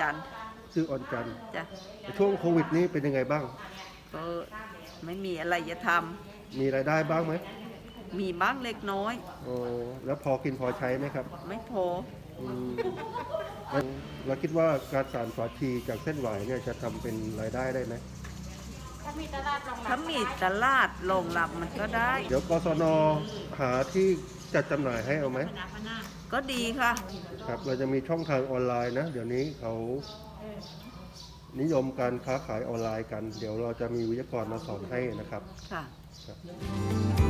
จันทร์จ้ะช่วงโควิดนี้เป็นยังไงบ้าง ก็ไม่มีอะไรจะทมีรายได้บ้างไหมำมีบ้างเล็กน้อย โอ้แล้วพอกินพอใช้ไหมครับไม่พออืมแล้วเราคิดว่าการสานฝาชีจากเส้นหวายเนี่ยจะทำเป็นรายได้ได้ไหม ถ้ามีตลาดรองรับมันก็ได้ เดี๋ยวกศนหาที่จัดจำหน่ายให้เอาไหม ก็ดีค่ะ ครับเราจะมีช่องทางออนไลน์นะ เดี๋ยวนี้เขานิยมการค้าขายออนไลน์กัน เดี๋ยวเราจะมีวิทยากรมาสอนให้นะครับค่ะ ครับ